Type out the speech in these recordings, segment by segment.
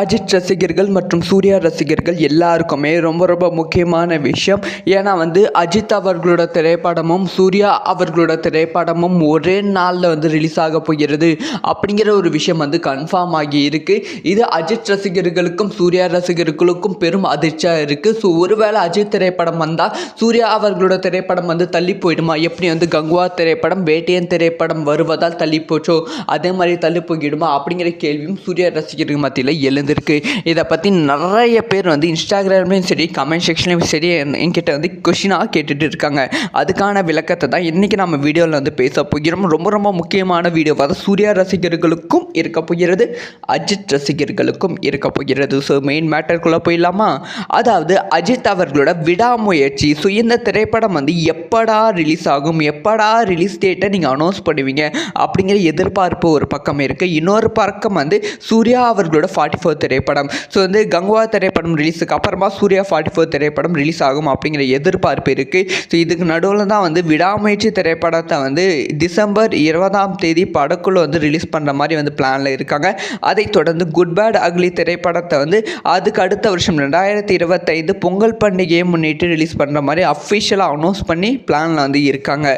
அஜித் ரசிகர்கள் மற்றும் சூர்யா ரசிகர்கள் எல்லாருக்குமே ரொம்ப ரொம்ப முக்கியமான விஷயம். ஏன்னா வந்து அஜித் அவர்களோட திரைப்படமும் சூர்யா அவர்களோட திரைப்படமும் ஒரே நாளில் வந்து ரிலீஸ் ஆக போகிறது அப்படிங்கிற ஒரு விஷயம் வந்து கன்ஃபார்ம் ஆகி இருக்கு. இது அஜித் ரசிகர்களுக்கும் சூர்யா ரசிகர்களுக்கும் பெரும் அதிர்ச்சியாக இருக்குது ஸோ ஒருவேளை அஜித் திரைப்படம் வந்தால் சூர்யா அவர்களோட திரைப்படம் வந்து தள்ளி போயிடுமா? எப்படி வந்து கங்குவா திரைப்படம் வேட்டையன் திரைப்படம் வருவதால் தள்ளி போச்சோ? அதே மாதிரி தள்ளி போயிடுமா அப்படிங்கிற கேள்வியும் சூர்யா ரசிகர்கள் மத்தியில் இருந்திருக்கு இதை பற்றி நிறைய பேர் வந்து இன்ஸ்டாகிராம்லேயும் சரி கமெண்ட் செக்ஷன்லேயும் சரி என்- என்கிட்ட வந்து கொஷினாக கேட்டுட்டு இருக்காங்க. அதுக்கான விளக்கத்தை தான் இன்றைக்கி நம்ம வீடியோவில் வந்து பேச போகிறோம். ரொம்ப ரொம்ப முக்கியமான வீடியோ. அதாவது சூர்யா ரசிகர்களுக்கும் இருக்க போகிறது அஜித் ரசிகர்களுக்கும் இருக்க போகிறது. ஸோ மெயின் மேட்டருக்குள்ளே போயிடலாமா? அதாவது அஜித் அவர்களோட விடாமுயற்சி ஸோ இந்த திரைப்படம் வந்து எப்படா ரிலீஸ் ஆகும் எப்படா ரிலீஸ் டேட்டை நீங்கள் அனௌன்ஸ் பண்ணுவீங்க? அப்படிங்கிற எதிர்பார்ப்பு ஒரு பக்கம் இருக்குது இன்னொரு பக்கம் வந்து சூர்யா அவர்களோட ஃபார்ட்டி ஃபோர் திரைப்படம். ஸோ வந்து கங்குவா திரைப்படம் ரிலீஸுக்கு அப்புறமா சூர்யா ஃபார்ட்டி ஃபோர் திரைப்படம் ரிலீஸ் ஆகும் அப்படிங்கிற எதிர்பார்ப்பு இருக்குது ஸோ இதுக்கு நடுவில் தான் வந்து விடாமுயற்சி திரைப்படத்தை வந்து டிசம்பர் இருபதாம் தேதி படக்குழு வந்து ரிலீஸ் பண்ணுற மாதிரி வந்து பிளானில் இருக்காங்க. அதைத் தொடர்ந்து குட் பேட் அக்லி திரைப்படத்தை வந்து அதுக்கு அடுத்த வருஷம் ரெண்டாயிரத்தி இருபத்தைந்து பொங்கல் பண்டிகையை முன்னிட்டு ரிலீஸ் பண்ணுற மாதிரி அஃபிஷியலாக அனௌன்ஸ் பண்ணி பிளானில் வந்து இருக்காங்க.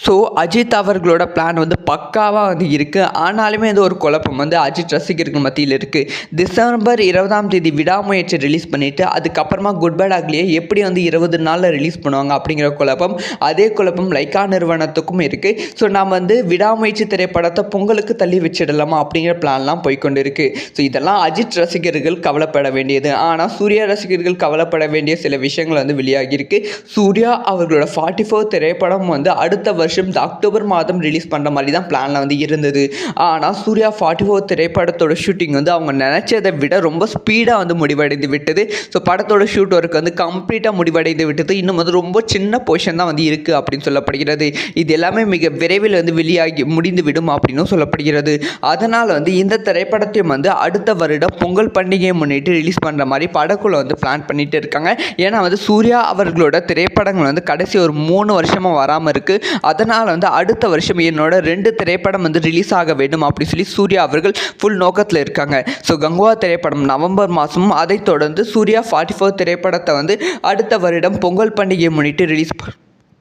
ஸோ அஜித் அவர்களோட பிளான் வந்து பக்காவாக வந்து இருக்குது ஆனாலுமே இது ஒரு குழப்பம் வந்து அஜித் ரசிகர்கள் மத்தியில் இருக்குது டிசம்பர் இருபதாம் தேதி விடாமுயற்சி ரிலீஸ் பண்ணிவிட்டு அதுக்கப்புறமா குட் பேட் ஆக்லியை எப்படி வந்து இருபது நாளில் ரிலீஸ் பண்ணுவாங்க அப்படிங்கிற குழப்பம் அதே குழப்பம் லைக்கா நிறுவனத்துக்கும் இருக்குது ஸோ நாம் வந்து விடாமுயற்சி திரைப்படத்தை பொங்கலுக்கு தள்ளி வச்சிடலாமா அப்படிங்கிற பிளான்லாம் போய்க்கொண்டு இருக்குது ஸோ இதெல்லாம் அஜித் ரசிகர்கள் கவலைப்பட வேண்டியது. ஆனால் சூர்யா ரசிகர்கள் கவலைப்பட வேண்டிய சில விஷயங்கள் வந்து வெளியாகியிருக்கு. சூர்யா அவர்களோட ஃபார்ட்டி ஃபோர் திரைப்படம் வந்து அடுத்த வருஷம் இந்த அக்டோபர் மாதம் ரிலீஸ் பண்ணுற மாதிரி தான் பிளானில் வந்து இருந்தது. ஆனால் சூர்யா ஃபார்ட்டி ஃபோர் திரைப்படத்தோட ஷூட்டிங் வந்து அவங்க நினச்சதை விட ரொம்ப ஸ்பீடாக வந்து முடிவடைந்து விட்டது. ஸோ படத்தோட ஷூட் ஒர்க் வந்து கம்ப்ளீட்டாக முடிவடைந்து விட்டது. இன்னும் வந்து ரொம்ப சின்ன போர்ஷன் தான் வந்து இருக்குது அப்படின்னு சொல்லப்படுகிறது. இது எல்லாமே மிக விரைவில் வந்து வெளியாகி முடிந்து விடும் அப்படின்னும் சொல்லப்படுகிறது. அதனால் வந்து இந்த திரைப்படத்தையும் வந்து அடுத்த வருடம் பொங்கல் பண்டிகையை முன்னிட்டு ரிலீஸ் பண்ணுற மாதிரி படக்குழு வந்து பிளான் பண்ணிட்டு இருக்காங்க. ஏன்னா வந்து சூர்யா அவர்களோட திரைப்படங்கள் வந்து கடைசி ஒரு மூணு வருஷமாக வராமல் இருக்குது அதனால் வந்து அடுத்த வருஷம் என்னோட ரெண்டு திரைப்படம் வந்து ரிலீஸ் ஆக வேண்டும் அப்படின்னு சொல்லி சூர்யா அவர்கள் ஃபுல் நோக்கத்தில் இருக்காங்க. ஸோ கங்குவா திரைப்படம் நவம்பர் மாதமும் அதைத் தொடர்ந்து சூர்யா ஃபார்ட்டி ஃபோர் திரைப்படத்தை வந்து அடுத்த வருடம் பொங்கல் பண்டிகையை முன்னிட்டு ரிலீஸ்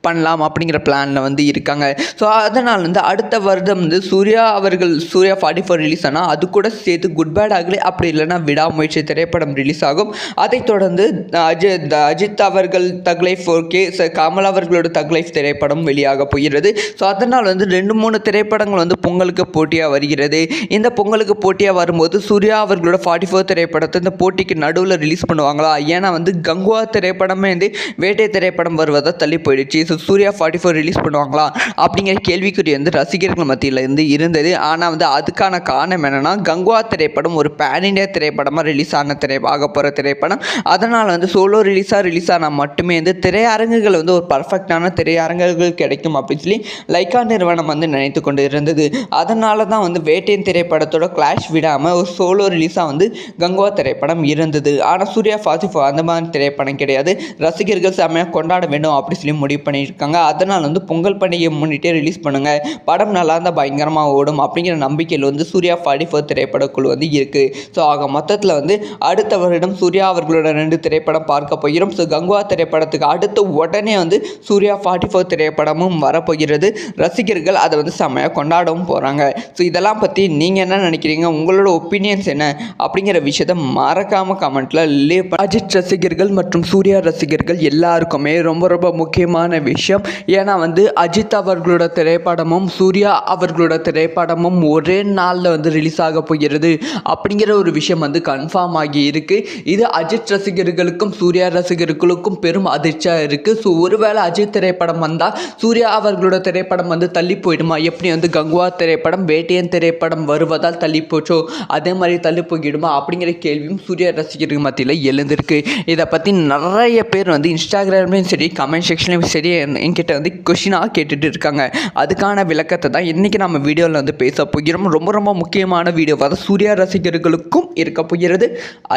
பண்ணலாம் அப்படிங்கிற பிளானில் வந்து இருக்காங்க. ஸோ அதனால் வந்து அடுத்த வருடம் வந்து சூர்யா அவர்கள் சூர்யா ஃபார்ட்டி ஃபோர் ரிலீஸ் ஆனால் அது கூட சேர்த்து குட் பேட் ஆகலே அப்படி இல்லைன்னா விடாமுயற்சி திரைப்படம் ரிலீஸ் ஆகும். அதைத் தொடர்ந்து அஜித் அஜித் அவர்கள் தக்லைஃப் லைஃப் ஓகே கமல் அவர்களோட தக்லைஃப் திரைப்படம் வெளியாக போகிறது. ஸோ அதனால் வந்து ரெண்டு மூணு திரைப்படங்கள் வந்து பொங்கலுக்கு போட்டியாக வருகிறது. இந்த பொங்கலுக்கு போட்டியாக வரும்போது சூர்யா அவர்களோட ஃபார்ட்டி ஃபோர் திரைப்படத்தை இந்த போட்டிக்கு நடுவில் ரிலீஸ் பண்ணுவாங்களா? ஏன்னா வந்து கங்குவா திரைப்படமே வந்து வேட்டை திரைப்படம் வருவதாக தள்ளி போயிடுச்சு. So Suriya forty four release பண்ணுவாங்களா? அப்படிங்கிற கேள்விக்குறி வந்து ரசிகர்கள் மத்தியில் இருந்து இருந்தது. ஆனால் வந்து அதுக்கான காரணம் என்னென்னா கங்குவா திரைப்படம் ஒரு பேன் இண்டியா திரைப்படமாக ரிலீஸ் ஆன திரை ஆக போகிற திரைப்படம். அதனால் வந்து சோலோ ரிலீஸாக ரிலீஸ் ஆனால் மட்டுமே வந்து திரையரங்குகள் வந்து ஒரு பர்ஃபெக்டான திரையரங்குகள் கிடைக்கும் அப்படின்னு சொல்லி லைக்கா நிறுவனம் வந்து நினைத்து கொண்டு இருந்தது அதனால தான் வந்து வேட்டையன் திரைப்படத்தோட கிளாஷ் விடாமல் ஒரு சோலோ ரிலீஸாக வந்து கங்குவா திரைப்படம் இருந்தது. ஆனால் சூர்யா ஃபாசிஃபோ ஃபோர் அந்த மாதிரி திரைப்படம் கிடையாது. ரசிகர்கள் செம்மையாக கொண்டாட வேண்டும் அப்படி சொல்லி முடிவு பண்ணியிருக்காங்க. அதனால் வந்து பொங்கல் பண்டிகையை முன்னிட்டே ரிலீஸ் பண்ணுங்கள் படம் நல்லா இருந்தால் பயங்கரமாக ஓடும் அப்படிங்கிற நம்பிக்கையில் வந்து சூர்யா ஃபார்ட்டி ஃபோர் திரைப்படக்குழு வந்து இருக்குது ஸோ ஆக மொத்தத்தில் வந்து அடுத்த வருடம் சூர்யா அவர்களோட ரெண்டு திரைப்படம் பார்க்க போகிறோம். ஸோ கங்குவா திரைப்படத்துக்கு அடுத்த உடனே வந்து சூர்யா ஃபார்ட்டி ஃபோர் திரைப்படமும் வரப்போகிறது. ரசிகர்கள் அதை வந்து செம்மையாக கொண்டாடவும் போகிறாங்க ஸோ இதெல்லாம் பற்றி நீங்கள் என்ன நினைக்கிறீங்க? உங்களோட ஒப்பீனியன்ஸ் என்ன? அப்படிங்கிற விஷயத்த மறக்காமல் கமெண்ட்டில் லீவ் அஜித் ரசிகர்கள் மற்றும் சூர்யா ரசிகர்கள் எல்லாருக்குமே ரொம்ப ரொம்ப முக்கியமான விஷயம். ஏன்னா வந்து அஜித் அவர்களோட திரைப்படமும் சூர்யா அவர்களோட திரைப்படமும் ஒரே நாளில் வந்து ரிலீஸ் ஆக போகிறது அப்படிங்கிற ஒரு விஷயம் வந்து கன்ஃபார்ம் ஆகி இருக்குது இது அஜித் ரசிகர்களுக்கும் சூர்யா ரசிகர்களுக்கும் பெரும் அதிர்ச்சியாக இருக்குது ஸோ ஒருவேளை அஜித் திரைப்படம் வந்தால் சூர்யா அவர்களோட திரைப்படம் வந்து தள்ளி போயிடுமா? எப்படி வந்து கங்குவா திரைப்படம் வேட்டையன் திரைப்படம் வருவதால் தள்ளி போச்சோ? அதே மாதிரி தள்ளி போயிடுமா? அப்படிங்கிற கேள்வியும் சூர்யா ரசிகர்கள் மத்தியில் எழுந்திருக்கு. இதை பற்றி நிறைய பேர் வந்து இன்ஸ்டாகிராம்லேயும் சரி கமெண்ட் செக்ஷன்லேயும் சரி என்கிட்ட வந்து கொஷினாக கேட்டுட்டு இருக்காங்க. அதுக்கான விளக்கத்தை தான் இன்றைக்கி நம்ம வீடியோவில் வந்து பேச போகிறோம். ரொம்ப ரொம்ப முக்கியமான வீடியோ. அதாவது சூர்யா ரசிகர்களுக்கும் இருக்க போகிறது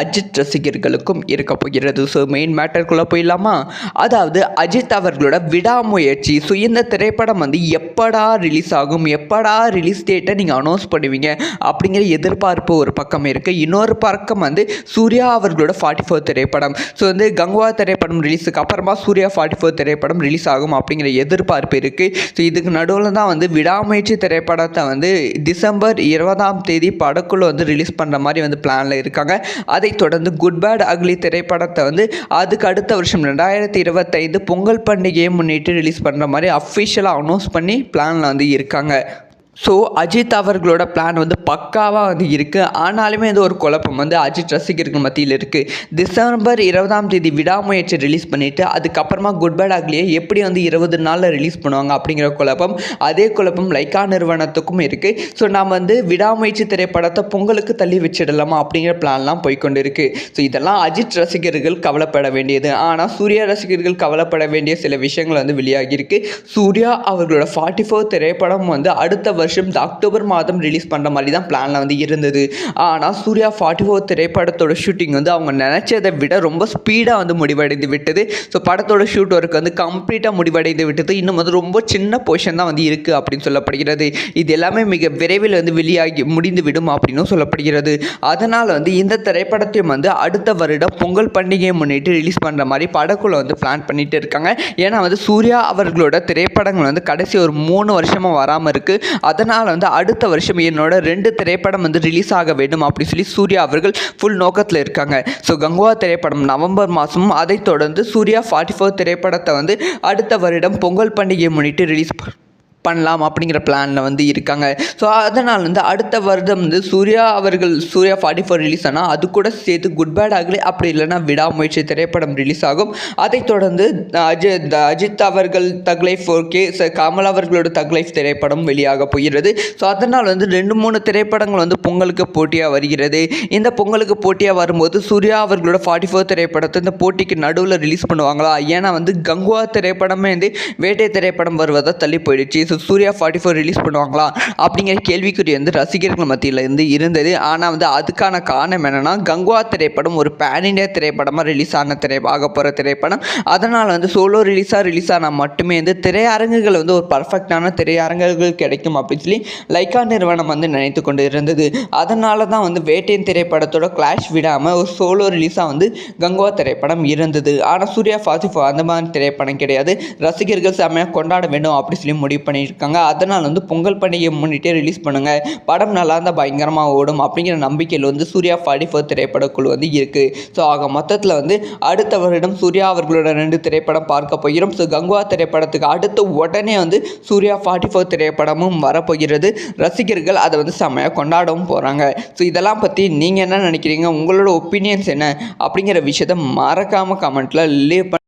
அஜித் ரசிகர்களுக்கும் இருக்க போகிறது. ஸோ மெயின் மேட்டருக்குள்ளே போயிடலாமா? அதாவது அஜித் அவர்களோட விடாமுயற்சி ஸோ இந்த திரைப்படம் வந்து எப்படா ரிலீஸ் ஆகும் எப்படா ரிலீஸ் டேட்டை நீங்கள் அனௌன்ஸ் பண்ணுவீங்க? அப்படிங்கிற எதிர்பார்ப்பு ஒரு பக்கம் இருக்குது இன்னொரு பக்கம் வந்து சூர்யா அவர்களோட ஃபார்ட்டி ஃபோர் திரைப்படம். ஸோ வந்து கங்குவா திரைப்படம் ரிலீஸுக்கு அப்புறமா சூர்யா ஃபார்ட்டி ஃபோர் திரைப்படம் ரிலீஸ் ஆகும் அப்படிங்கிற எதிர்பார்ப்பு இருக்குது ஸோ இதுக்கு நடுவில் தான் வந்து விடாமுயற்சி திரைப்படத்தை வந்து டிசம்பர் இருபதாம் தேதி படக்குள்ள வந்து ரிலீஸ் பண்ணுற மாதிரி வந்து பிளானில் இருக்காங்க. அதைத் தொடர்ந்து குட் பேட் அக்லி திரைப்படத்தை வந்து அதுக்கு அடுத்த வருஷம் ரெண்டாயிரத்தி இருபத்தைந்து பொங்கல் பண்டிகையை முன்னிட்டு ரிலீஸ் பண்ணுற மாதிரி அஃபிஷியலாக அனௌன்ஸ் பண்ணி பிளானில் வந்து இருக்காங்க. ஸோ அஜித் அவர்களோட பிளான் வந்து பக்காவாக வந்து இருக்குது ஆனாலுமே இது ஒரு குழப்பம் வந்து அஜித் ரசிகர்கள் மத்தியில் இருக்குது டிசம்பர் இருபதாம் தேதி விடாமுயற்சி ரிலீஸ் பண்ணிவிட்டு அதுக்கப்புறமா குட் பேட் ஆக்லியை எப்படி வந்து இருபது நாளில் ரிலீஸ் பண்ணுவாங்க அப்படிங்கிற குழப்பம் அதே குழப்பம் லைக்கா நிறுவனத்துக்கும் இருக்குது ஸோ நாம் வந்து விடாமுயற்சி திரைப்படத்தை பொங்கலுக்கு தள்ளி வச்சிடலாமா அப்படிங்கிற பிளான்லாம் போய்க்கொண்டு இருக்குது ஸோ இதெல்லாம் அஜித் ரசிகர்கள் கவலைப்பட வேண்டியது. ஆனால் சூர்யா ரசிகர்கள் கவலைப்பட வேண்டிய சில விஷயங்கள் வந்து வெளியாகியிருக்கு. சூர்யா அவர்களோட ஃபார்ட்டி ஃபோர் திரைப்படம் வந்து அடுத்த வருஷம் இந்த அக்டோபர் மாதம் ரிலீஸ் பண்ணுற மாதிரி தான் பிளானில் வந்து இருந்தது. ஆனால் சூர்யா ஃபார்ட்டி ஃபோர் திரைப்படத்தோட ஷூட்டிங் வந்து அவங்க நினச்சதை விட ரொம்ப ஸ்பீடாக வந்து முடிவடைந்து விட்டது. ஸோ படத்தோட ஷூட் ஒர்க் வந்து கம்ப்ளீட்டாக முடிவடைந்து விட்டது. இன்னும் வந்து ரொம்ப சின்ன போர்ஷன் தான் வந்து இருக்குது அப்படின்னு சொல்லப்படுகிறது. இது எல்லாமே மிக விரைவில் வந்து வெளியாகி முடிந்து விடும் அப்படின்னும் சொல்லப்படுகிறது. அதனால் வந்து இந்த திரைப்படத்தையும் வந்து அடுத்த வருடம் பொங்கல் பண்டிகையை முன்னிட்டு ரிலீஸ் பண்ணுற மாதிரி படக்குள்ள வந்து பிளான் பண்ணிட்டு இருக்காங்க. ஏன்னா வந்து சூர்யா அவர்களோட திரைப்படங்கள் வந்து கடைசி ஒரு மூணு வருஷமாக வராமல் இருக்குது அதனால் வந்து அடுத்த வருஷம் என்னோட ரெண்டு திரைப்படம் வந்து ரிலீஸ் ஆக வேண்டும் அப்படி சொல்லி சூர்யா அவர்கள் ஃபுல் நோக்கத்தில் இருக்காங்க. ஸோ கங்குவா திரைப்படம் நவம்பர் மாதமும் அதைத் தொடர்ந்து சூர்யா ஃபார்ட்டி ஃபோர் திரைப்படத்தை வந்து அடுத்த வருடம் பொங்கல் பண்டிகையை முன்னிட்டு ரிலீஸ் பண்ணலாம் அப்படிங்கிற பிளானில் வந்து இருக்காங்க. ஸோ அதனால் வந்து அடுத்த வருடம் வந்து சூர்யா அவர்கள் சூர்யா ஃபார்ட்டி ஃபோர் ரிலீஸ் ஆனால் அது கூட சேர்த்து குட் பேட் ஆகலை. அப்படி இல்லைன்னா விடாமுயற்சி திரைப்படம் ரிலீஸ் ஆகும். அதைத் தொடர்ந்து அஜித் அஜித் அவர்கள் தக்லைஃப் ஓகே கமல் அவர்களோட தக்லைஃப் திரைப்படம் வெளியாக போகிறது. ஸோ அதனால் வந்து ரெண்டு மூணு திரைப்படங்கள் வந்து பொங்கலுக்கு போட்டியாக வருகிறது. இந்த பொங்கலுக்கு போட்டியாக வரும்போது சூர்யா அவர்களோட ஃபார்ட்டி ஃபோர் திரைப்படத்தை இந்த போட்டிக்கு நடுவில் ரிலீஸ் பண்ணுவாங்களா? ஏன்னா வந்து கங்குவா திரைப்படமே வந்து வேட்டை திரைப்படம் வருவதாக தள்ளி போயிடுச்சு. So Suriya forty four release பண்ணுவாங்களா? அப்படிங்கிற கேள்விக்குறி வந்து ரசிகர்கள் மத்தியில் இருந்து இருந்தது. ஆனால் வந்து அதுக்கான காரணம் என்னென்னா கங்குவா திரைப்படம் ஒரு பேன் இண்டியா திரைப்படமாக ரிலீஸ் ஆன திரை ஆக போகிற திரைப்படம். அதனால் வந்து சோலோ ரிலீஸாக ரிலீஸ் ஆனால் மட்டுமே வந்து திரையரங்குகள் வந்து ஒரு பர்ஃபெக்டான திரையரங்குகள் கிடைக்கும் அப்படின்னு சொல்லி லைக்கா நிறுவனம் வந்து நினைத்து கொண்டு இருந்தது. அதனால தான் வந்து வேட்டையின் திரைப்படத்தோட கிளாஷ் விடாமல் ஒரு சோலோ ரிலீஸாக வந்து கங்குவா திரைப்படம் இருந்தது. ஆனால் சூர்யா ஃபார்ட்டி ஃபோர் அந்த மாதிரி திரைப்படம் கிடையாது. ரசிகர்கள் செம்மையாக கொண்டாட வேண்டும் அப்படி சொல்லி முடிவு பண்ணியிருக்காங்க. அதனால் வந்து பொங்கல் பண்டிகையை முன்னிட்டே ரிலீஸ் பண்ணுங்கள் படம் நல்லா இருந்தால் பயங்கரமாக ஓடும் அப்படிங்கிற நம்பிக்கையில் வந்து சூர்யா ஃபார்ட்டி ஃபோர் திரைப்படக்குழு வந்து இருக்குது ஸோ ஆக மொத்தத்தில் வந்து அடுத்த வருடம் சூர்யா அவர்களோட ரெண்டு திரைப்படம் பார்க்க போகிறோம். ஸோ கங்குவா திரைப்படத்துக்கு அடுத்த உடனே வந்து சூர்யா ஃபார்ட்டி ஃபோர் திரைப்படமும் வரப்போகிறது ரசிகர்கள் அதை வந்து செம்மையாக கொண்டாடவும் போகிறாங்க ஸோ இதெல்லாம் பற்றி நீங்கள் என்ன நினைக்கிறீங்க? உங்களோட ஒப்பீனியன்ஸ் என்ன? அப்படிங்கிற விஷயத்த மறக்காமல் கமெண்ட்டில் லீவ்